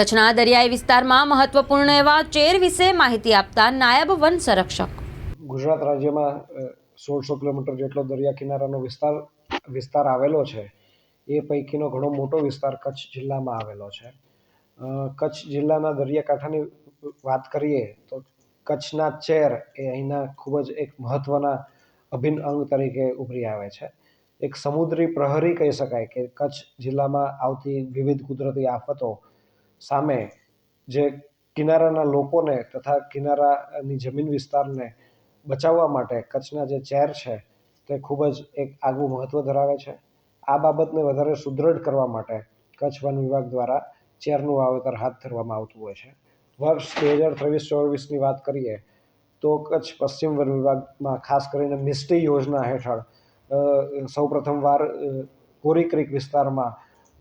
કચ્છના દરિયાઈ વિસ્તારમાં મહત્વપૂર્ણ એવા ચેર વિશે માહિતી આપતા નાયબ વન સંરક્ષક. ગુજરાત રાજ્યમાં સોળસો કિલોમીટર જેટલો દરિયા કિનારાનો વિસ્તાર વિસ્તાર આવેલો છે. એ પૈકીનો ઘણો મોટો વિસ્તાર કચ્છ જિલ્લામાં આવેલો છે. કચ્છ જિલ્લાના દરિયાકાંઠાની વાત કરીએ તો કચ્છના ચેર એ અહીંના ખૂબ જ એક મહત્ત્વના અભિન્ન અંગ તરીકે ઉભરી આવે છે. એક સમુદ્રી પ્રહરી કહી શકાય કે કચ્છ જિલ્લામાં આવતી વિવિધ કુદરતી આફતો સામે જે કિનારાના લોકોને તથા કિનારાની જમીન વિસ્તારને બચાવવા માટે કચ્છના જે ચેર છે, તે ખૂબ જ એક આગવું મહત્ત્વ ધરાવે છે. આ બાબતને વધારે સુદૃઢ કરવા માટે કચ્છ વન વિભાગ દ્વારા ચેરનું વાવેતર હાથ ધરવામાં આવતું હોય છે. વર્ષ બે હજાર ત્રેવીસ ચોવીસની વાત કરીએ, તો કચ્છ પશ્ચિમ વન વિભાગમાં ખાસ કરીને મિસ્ટી યોજના હેઠળ સૌપ્રથમવાર કોરી ક્રીક વિસ્તારમાં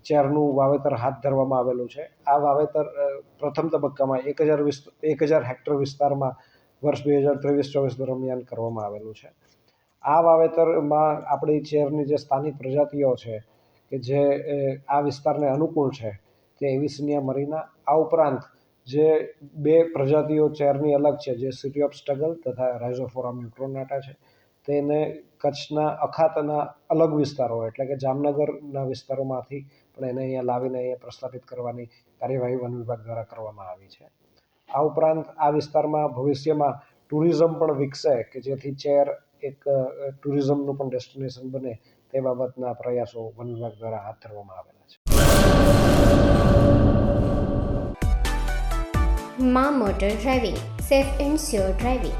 ચેરનું વાવેતર હાથ ધરવામાં આવેલું છે. આ વાવેતર પ્રથમ તબક્કામાં એક હજાર વિસ્ત એક હજાર હેક્ટર વિસ્તારમાં વર્ષ બે હજાર ત્રેવીસ ચોવીસ દરમિયાન કરવામાં આવેલું છે. આ વાવેતરમાં આપણી ચેરની જે સ્થાનિક પ્રજાતિઓ છે કે જે આ વિસ્તારને અનુકૂળ છે તે એવિસિનિયા મરીના, આ ઉપરાંત જે બે પ્રજાતિઓ ચેરની અલગ છે, જે સિટી ઓફ સ્ટ્રગલ તથા રાઇઝોફોરા મ્યુક્રોનાટા છે. તેને કચ્છના અખાતના અલગ વિસ્તારો એટલે કે જામનગરના વિસ્તારોમાંથી પણ એને અહીંયા લાવીને અહીંયા પ્રસ્થાપિત કરવાની કાર્યવાહી વન વિભાગ દ્વારા કરવામાં આવી છે. આ ઉપરાંત આ વિસ્તારમાં ભવિષ્યમાં ટુરિઝમ પણ વિકસે કે જેથી ચેર એક ટુરિઝમનું પણ ડેસ્ટિનેશન બને તે બાબતના પ્રયાસો વન વિભાગ દ્વારા હાથ ધરવામાં આવેલા છે. મા motor driving, safe and sure driving.